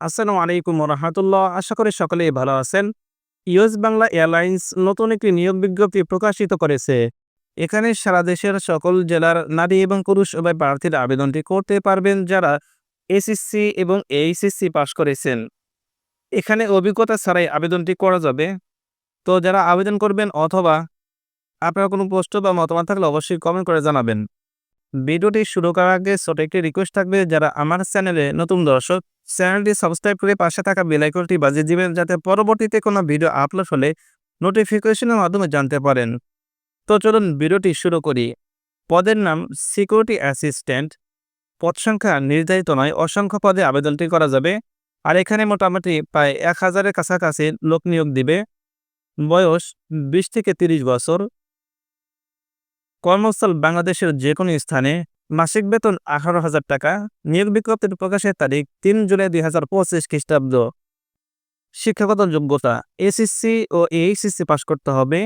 আসসালামু আলাইকুম রহমতুল্লাহ আশা করি সকলেই ভালো আছেন। ইউএস বাংলা এয়ারলাইন্স নতুন একটি নিয়োগ বিজ্ঞপ্তি প্রকাশিত করেছে। এখানে সারা দেশের সকল জেলার নারী এবং পুরুষ উভয় প্রার্থীরা আবেদনটি করতে পারবেন যারা এসএসসি এবং এইচএসসি পাশ করেছেন। এখানে অভিজ্ঞতা ছাড়াই আবেদনটি করা যাবে। তো যারা আবেদন করবেন অথবা আপনার কোনো প্রশ্ন বা মতামত থাকলে অবশ্যই কমেন্ট করে জানাবেন। ভিডিওটি শুরু করার আগে ছোট একটি রিকোয়েস্ট থাকবে, যারা আমার চ্যানেলে নতুন দর্শক চ্যানেলটি সাবস্ক্রাইব করে পাশে থাকা বেলাইকনটি বাজিয়ে দিবেন যাতে পরবর্তীতে কোনো ভিডিও আপলোড হলে নোটিফিকেশনের মাধ্যমে জানতে পারেন। তো চলুন ভিডিওটি শুরু করি। পদের নাম সিকিউরিটি অ্যাসিস্ট্যান্ট। পদ সংখ্যা নির্ধারিত নয়, অসংখ্য পদে আবেদনটি করা যাবে। আর এখানে মোটামুটি প্রায় এক হাজারের কাছাকাছি লোক নিয়োগ দিবে। বয়স বিশ থেকে তিরিশ বছর। কর্মস্থল বাংলাদেশের যে কোনো স্থানে মাসিক বেতন আঠারো হাজার টাকা, নিয়োগ বিজ্ঞপ্তির প্রকাশের তারিখ তিন জুলাই দুই হাজার পঁচিশ খ্রিস্টাব্দ। শিক্ষাগত যোগ্যতা এসএসসি ও এইচএসসি পাশ করতে হবে।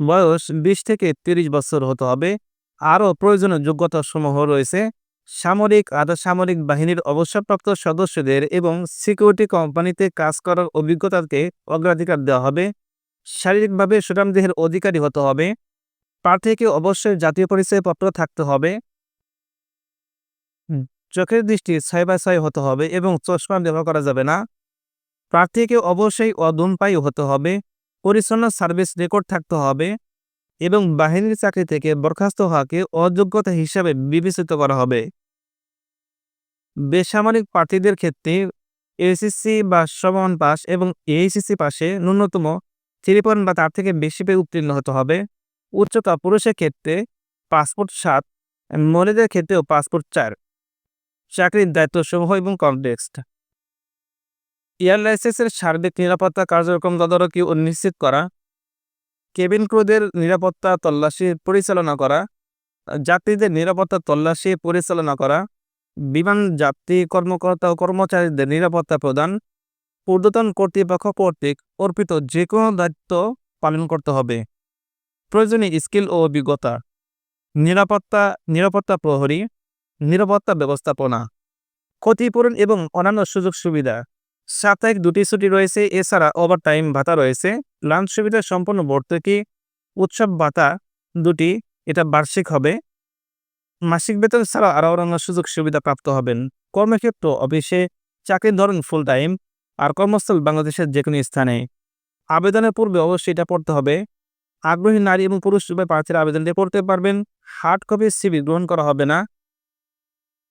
বয়স বিশ থেকে তিরিশ বছর হতে হবে। আরও প্রয়োজনীয় যোগ্যতা সমূহ রয়েছে। সামরিক আধা সামরিক বাহিনীর অবসরপ্রাপ্ত সদস্যদের এবং সিকিউরিটি কোম্পানিতে কাজ করার অভিজ্ঞতাকে অগ্রাধিকার দেওয়া হবে। শারীরিকভাবে সুঠামদেহের অধিকারী হতে হবে। প্রার্থীকে অবশ্যই জাতীয় পরিচয়পত্র থাকতে হবে। চোখের দৃষ্টি ছয় বাই ছয় হতে হবে এবং চশমা ব্যবহার করা যাবে না। প্রার্থীকে অবশ্যই অধূমপায়ী হতে হবে, পরিচ্ছন্ন সার্ভিস রেকর্ড থাকতে হবে এবং বাহিনীর চাকরি থেকে বরখাস্ত হওয়াকে অযোগ্যতা হিসাবে বিবেচিত করা হবে। বেসামরিক প্রার্থীদের ক্ষেত্রে এসএসসি বা সমান পাস এবং এইচএসসি পাশে ন্যূনতম থ্রি বা তার থেকে বেশি পেয়ে উত্তীর্ণ হতে হবে। উচ্চতা পুরুষের ক্ষেত্রে পাসপোর্ট সাত, মহিলাদের ক্ষেত্রেও পাসপোর্ট চার। চাকরির দায়িত্বসমূহ এবং কনটেক্সট এয়ার লাইসেন্সের সার্বিক নিরাপত্তা কার্যক্রম তদারকি নিশ্চিত করা। কেবিন ক্রুদের নিরাপত্তা তল্লাশি পরিচালনা করা। যাত্রীদের নিরাপত্তা তল্লাশি পরিচালনা করা। বিমান যাত্রী কর্মকর্তা ও কর্মচারীদের নিরাপত্তা প্রদান। ঊর্ধ্বতন কর্তৃপক্ষ কর্তৃক অর্পিত যে কোনো দায়িত্ব পালন করতে হবে। প্রয়োজনীয় স্কিল ও অভিজ্ঞতা। নিরাপত্তা নিরাপত্তা প্রহরী। নিরাপত্তা ব্যবস্থাপনা, ক্ষতিপূরণ এবং অন্যান্য সুযোগ সুবিধা। সাপ্তাহিক দুটি ছুটি রয়েছে, এছাড়া ওভার টাইম ভাতা রয়েছে। লাঞ্চ সুবিধা সম্পূর্ণ ভর্তুকি উৎসব ভাতা দুটি, এটা বার্ষিক হবে। মাসিক বেতন ছাড়া আরও অন্যান্য সুযোগ সুবিধা প্রাপ্ত হবেন। কর্মক্ষেত্র, অফিসে চাকরির ধরন ফুল টাইম আর কর্মস্থল বাংলাদেশের যে কোনো স্থানে। আবেদনের পূর্বে অবশ্যই এটা পড়তে হবে। আগ্রহী নারী এবং পুরুষ উভয় প্রার্থীরা আবেদনটি পড়তে পারবেন। হার্ড কপি সিবি গ্রহণ করা হবে না।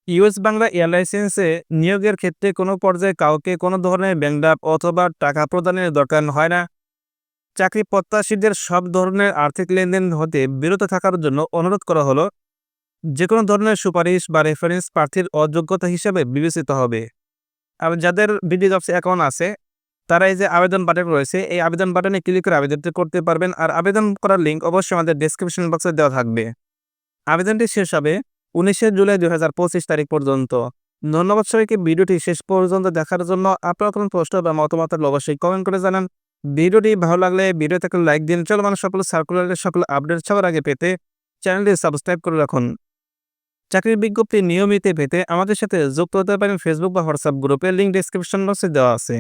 ইউএস বাংলা এয়ার লাইসেন্সে নিয়োগের ক্ষেত্রে কোনো পর্যায়ে কাউকে কোনো ধরনের ব্যাংডাপ অথবা টাকা প্রদানের দরকার হয় না। চাকরি প্রত্যাশীদের সব ধরনের আর্থিক লেনদেন হতে বিরত থাকার জন্য অনুরোধ করা হলো যে কোনো ধরনের সুপারিশ বা রেফারেন্স প্রার্থীর অযোগ্যতা হিসাবে বিবেচিত হবে। আর যাদের বিডি জবস অ্যাকাউন্ট আছে তারা এই যে আবেদন বাটন রয়েছে, এই আবেদন বাটনে ক্লিক করে আবেদনটি করতে পারবেন। আর আবেদন করার লিঙ্ক অবশ্যই আমাদের ডেসক্রিপশন বক্সে দেওয়া থাকবে। আবেদনটি শেষ হবে। উনিশে জুলাই দু হাজার পঁচিশ তারিখ পর্যন্ত। ধন্যবাদ সবাইকে, ভিডিওটি শেষ পর্যন্ত দেখার জন্য আপনার কোনো প্রশ্ন বা মতামত অবশ্যই কমেন্ট করে জানান। ভিডিওটি ভালো লাগলে ভিডিও থেকে লাইক দিন চলো মানুষ সকল সার্কুলারের সকল আপডেট সবার আগে পেতে চ্যানেলটি সাবস্ক্রাইব করে রাখুন। চাকরির বিজ্ঞপ্তি নিয়মিত পেতে আমাদের সাথে যুক্ত হতে পারেন ফেসবুক বা হোয়াটসঅ্যাপ গ্রুপের লিঙ্ক ডিসক্রিপশন বক্সে দেওয়া আছে।